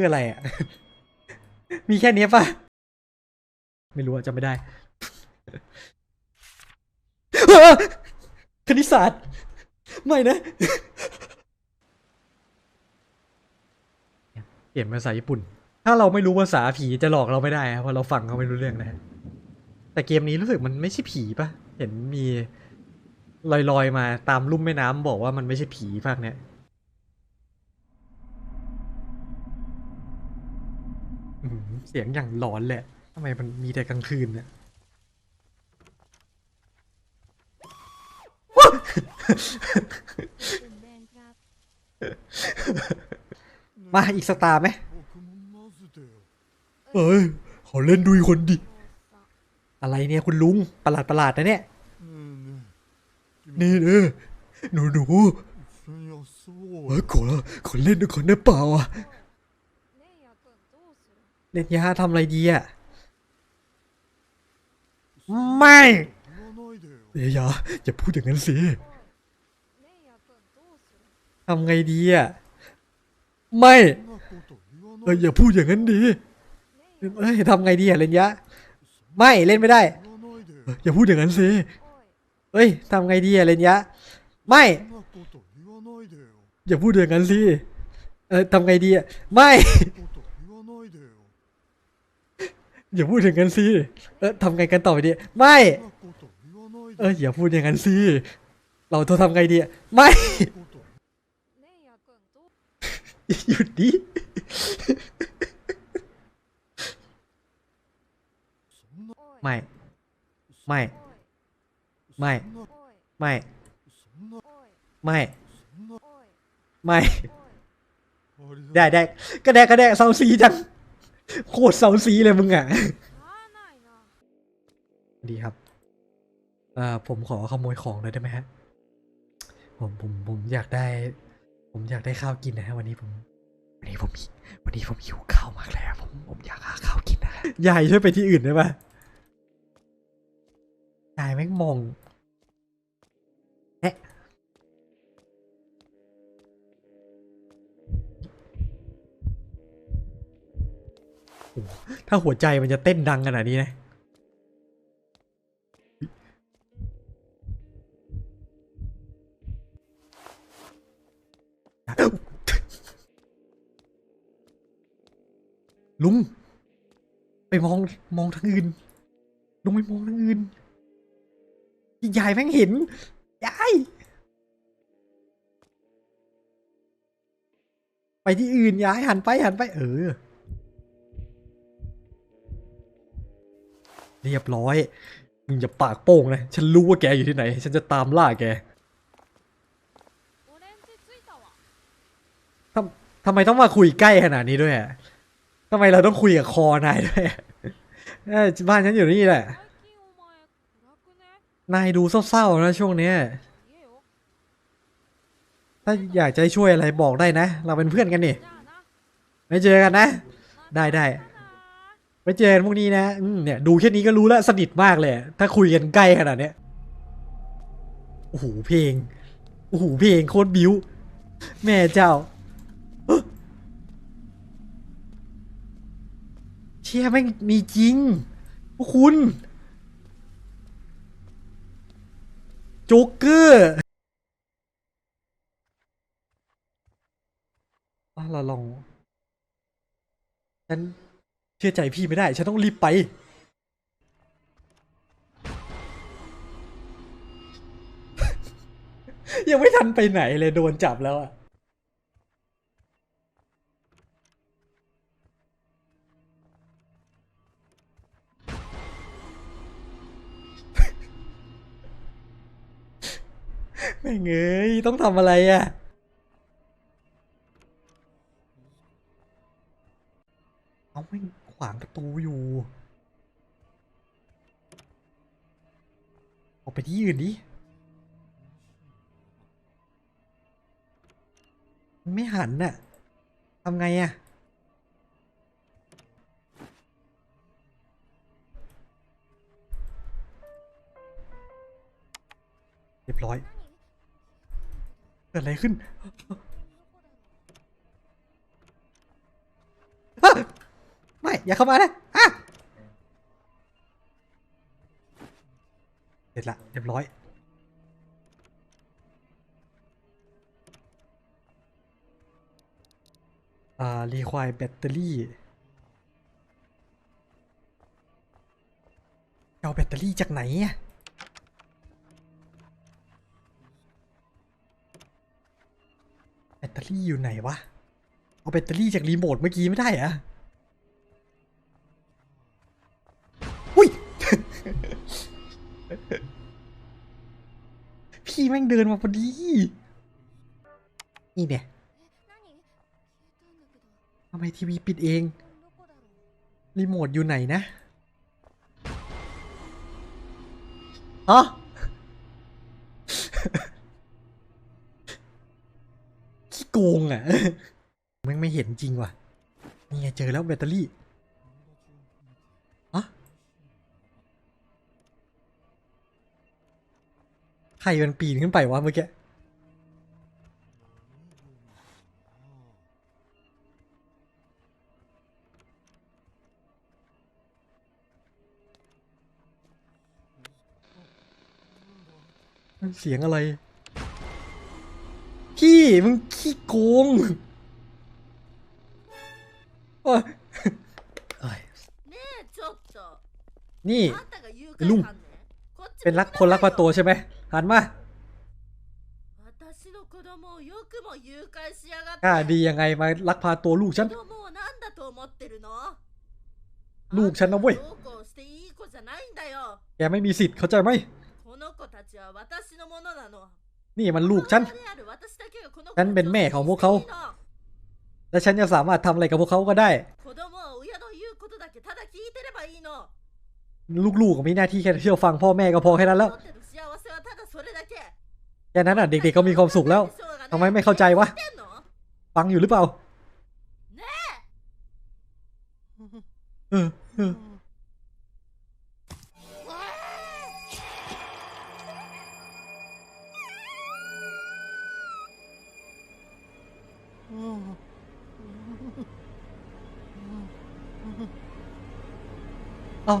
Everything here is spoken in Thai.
คืออะไรอะ มีแค่นี้ยปะไม่รู้อะจำไม่ได้คณิตศาสตร์ ไม่นะ เปลี่ยนภาษาญี่ปุ่น ถ้าเราไม่รู้ภาษาผีจะหลอกเราไม่ได้เพราะเราฟังเขาไม่รู้เรื่องนะ แต่เกมนี้รู้สึกมันไม่ใช่ผีปะเห็นมีลอยๆมาตามลุ่มแม่น้ำบอกว่ามันไม่ใช่ผีภาคเนี้ย เสียงอย่างหลอนแหละทำไมมันมีแต่กลางคืนเนี่ยมาอีกสตาร์ไหมเฮ้ยขอเล่นดูคนดิ อะไรเนี่ยคุณลุงประหลาดประหลาดนะเนี่ย นี่เด้อหนูหนูขอขอเล่นด้วยคนได้เปล่าอะ เล่นยาทำอะไรดีอะ ไม่เอยาอย่าพูดอย่างนั้นสิทำไงดีอะ ไม่เอออย่าพูดอย่างนั้นดีเอ้ยทำไงดีอะเลนยะ ไม่เล่นไม่ได้ อย่าพูดอย่างนั้นสิเอ้ยทำไงดีอะเลนยะ ไม่ อย่าพูดอย่างนั้นสิ เออทำไงดีอะ ไม่ อย่าพูดถึงกันสิ เออทำไงกันต่อไปดี ไม่ เอออย่าพูดอย่างนั้นสิ เราโทรทำไงดี ไม่ หยุดดิ ไม่ ไม่ ไม่ ไม่ ไม่ ไม่ ได้ได้ก็ได้ก็ได้เซาซีจัง โคตรเซาซีเลยมึงอะ ดีครับเอ่อผมขอขโมยของเลยได้ไหมฮะ ผมผมผมอยากได้ ผมอยากได้ข้าวกินนะฮะวันนี้ผม วันนี้ผมวันนี้ผมหิวข้าวมากเลยอผมผมอยากหาข้าวกินนะใหญ่ช่วยไปที่อื่นได้ไหมใหญ่แม่งมอง ถ้าหัวใจมันจะเต้นดังขนาดนี้นะลุงไปมองมองทางอื่นลุงไปมองทางอื่นยายแม่งเห็นยายไปที่อื่นยายหันไปหันไป เออ เรียบร้อยมึงอย่าปากโป้งนะฉันรู้ว่าแกอยู่ที่ไหน ฉันจะตามล่าแกทำทำไมต้องมาคุยใกล้ขนาดนี้ด้วยทำไมเราต้องคุยกับคอนายด้วยบ้านฉันอยู่นี่แหละนายดูเศร้าๆนะช่วงนี้ถ้าอยากจะช่วยอะไรบอกได้นะ เราเป็นเพื่อนกันนี่ไม่เจอกันนะ ได้ได้ เจอกันพวกนี้นะเนี่ยดูแค่นี้ก็รู้แล้วสนิทมากเลย ถ้าคุยกันใกล้ขนาดเนี้ยโอ้โหเพลงโอ้โหเพลงโคตรบิ้ว แม่เจ้าเชี่ยแม่งมีจริงพวกคุณโจ๊กเกอร์เราลองฉัน เชื่อใจพี่ไม่ได้ ฉันต้องรีบไป ยังไม่ทันไปไหนเลยโดนจับแล้วอะไม่เงยต้องทำอะไรอะเอาไม่ วางประตูอยู่ออกไปที่อื่นดิมันไม่หันน่ะทำไงอะเรียบร้อย เกิดอะไรขึ้น อย่าเข้ามานะอะเสร็จละเรียบร้อยอ่ารีควายแบตเตอรี่เอาแบตเตอรี่จากไหนอะแบตเตอรี่อยู่ไหนวะ เอาแบตเตอรี่จากรีโมทเมื่อกี้ไม่ได้อะ พี่แม่งเดินมาพอดี นี่เนี่ยทำไมทีวีปิดเอง รีโมทอยู่ไหนนะฮะขี้โกงอะแม่งไม่เห็นจริงว่ะ นี่ไงเจอแล้วแบตเตอรี่ ใครมันปีนขึ้นไปวะเมื่อกี้เสียงอะไร พี่ มึงขี้โกงโอ้ยนี่ลุงเป็นรักคนรักพาโตใช่ไหม หันมาข้าดียังไงมาลักพาตัวลูกฉัน ลูกฉันนะเว้ย แกไม่มีสิทธิ์เข้าใจไหม นี่มันลูกฉัน ฉันเป็นแม่ของพวกเขา และฉันจะสามารถทำอะไรกับพวกเขาก็ได้ ลูกๆมีหน้าที่แค่เชื่อฟังพ่อแม่ก็พอแค่นั้นแล้ว แค่นั้นอะเด็กๆก็มีความสุขแล้วทำไมไม่เข้าใจวะฟังอยู่หรือเปล่าเอออ。